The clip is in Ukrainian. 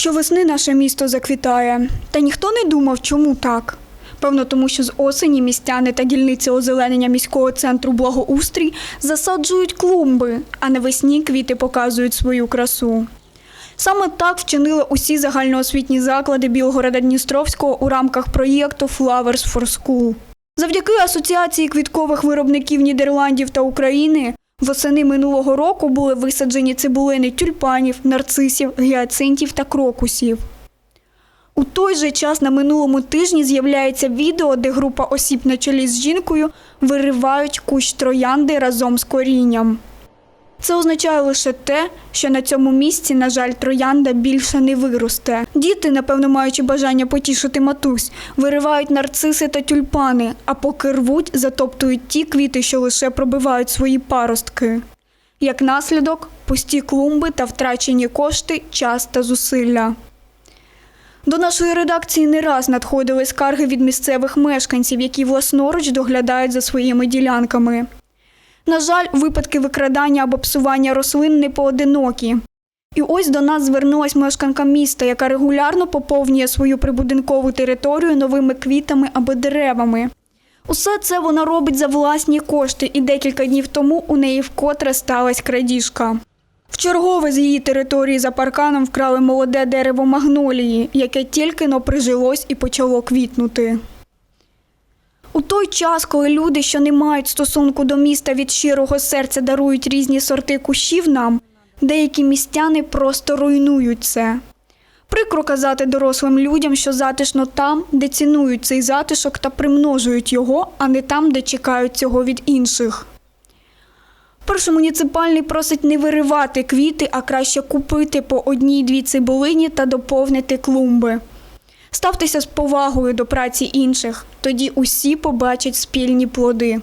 Що весни наше місто заквітає. Та ніхто не думав, чому так. Певно, тому що з осені містяни та дільниці озеленення міського центру благоустрій засаджують клумби, а навесні квіти показують свою красу. Саме так вчинили усі загальноосвітні заклади Білгорода Дністровського у рамках проєкту Flowers for School. Завдяки асоціації квіткових виробників Нідерландів та України восени минулого року були висаджені цибулини тюльпанів, нарцисів, гіацинтів та крокусів. У той же час на минулому тижні з'являється відео, де група осіб на чолі з жінкою виривають кущ троянди разом з корінням. Це означає лише те, що на цьому місці, на жаль, троянда більше не виросте. Діти, напевно, маючи бажання потішити матусь, виривають нарциси та тюльпани, а поки рвуть, затоптують ті квіти, що лише пробивають свої паростки. Як наслідок, пусті клумби та втрачені кошти, час та зусилля. До нашої редакції не раз надходили скарги від місцевих мешканців, які власноруч доглядають за своїми ділянками. На жаль, випадки викрадання або псування рослин не поодинокі. І ось до нас звернулась мешканка міста, яка регулярно поповнює свою прибудинкову територію новими квітами або деревами. Усе це вона робить за власні кошти, і декілька днів тому у неї вкотре сталася крадіжка. Вчергове з її території за парканом вкрали молоде дерево магнолії, яке тільки но прижилось і почало квітнути. Той час, коли люди, що не мають стосунку до міста від щирого серця, дарують різні сорти кущів нам, деякі містяни просто руйнують це. Прикро казати дорослим людям, що затишно там, де цінують цей затишок та примножують його, а не там, де чекають цього від інших. Перший муніципальний просить не виривати квіти, а краще купити по одній-дві цибулині та доповнити клумби. Ставтеся з повагою до праці інших, тоді усі побачать спільні плоди.